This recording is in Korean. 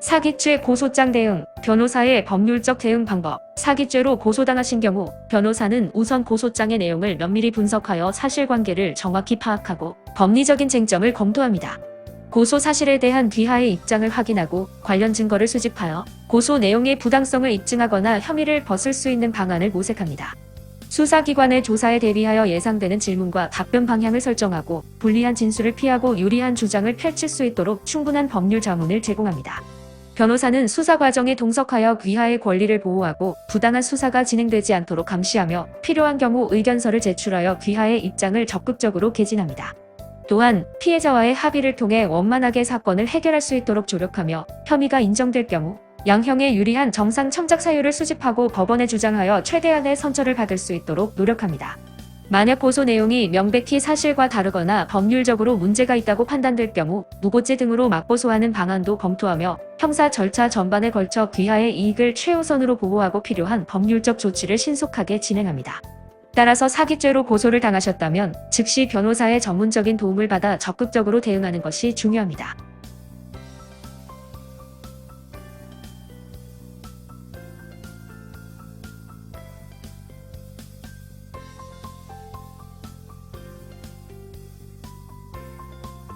사기죄 고소장 대응, 변호사의 법률적 대응 방법. 사기죄로 고소당하신 경우 변호사는 우선 고소장의 내용을 면밀히 분석하여 사실관계를 정확히 파악하고 법리적인 쟁점을 검토합니다. 고소 사실에 대한 귀하의 입장을 확인하고 관련 증거를 수집하여 고소 내용의 부당성을 입증하거나 혐의를 벗을 수 있는 방안을 모색합니다. 수사기관의 조사에 대비하여 예상되는 질문과 답변 방향을 설정하고 불리한 진술을 피하고 유리한 주장을 펼칠 수 있도록 충분한 법률 자문을 제공합니다. 변호사는 수사 과정에 동석하여 귀하의 권리를 보호하고 부당한 수사가 진행되지 않도록 감시하며 필요한 경우 의견서를 제출하여 귀하의 입장을 적극적으로 개진합니다. 또한 피해자와의 합의를 통해 원만하게 사건을 해결할 수 있도록 조력하며 혐의가 인정될 경우 양형에 유리한 정상 첨작 사유를 수집하고 법원에 주장하여 최대한의 선처를 받을 수 있도록 노력합니다. 만약 고소 내용이 명백히 사실과 다르거나 법률적으로 문제가 있다고 판단될 경우 무고죄 등으로 맞고소하는 방안도 검토하며 형사 절차 전반에 걸쳐 귀하의 이익을 최우선으로 보호하고 필요한 법률적 조치를 신속하게 진행합니다. 따라서 사기죄로 고소를 당하셨다면 즉시 변호사의 전문적인 도움을 받아 적극적으로 대응하는 것이 중요합니다.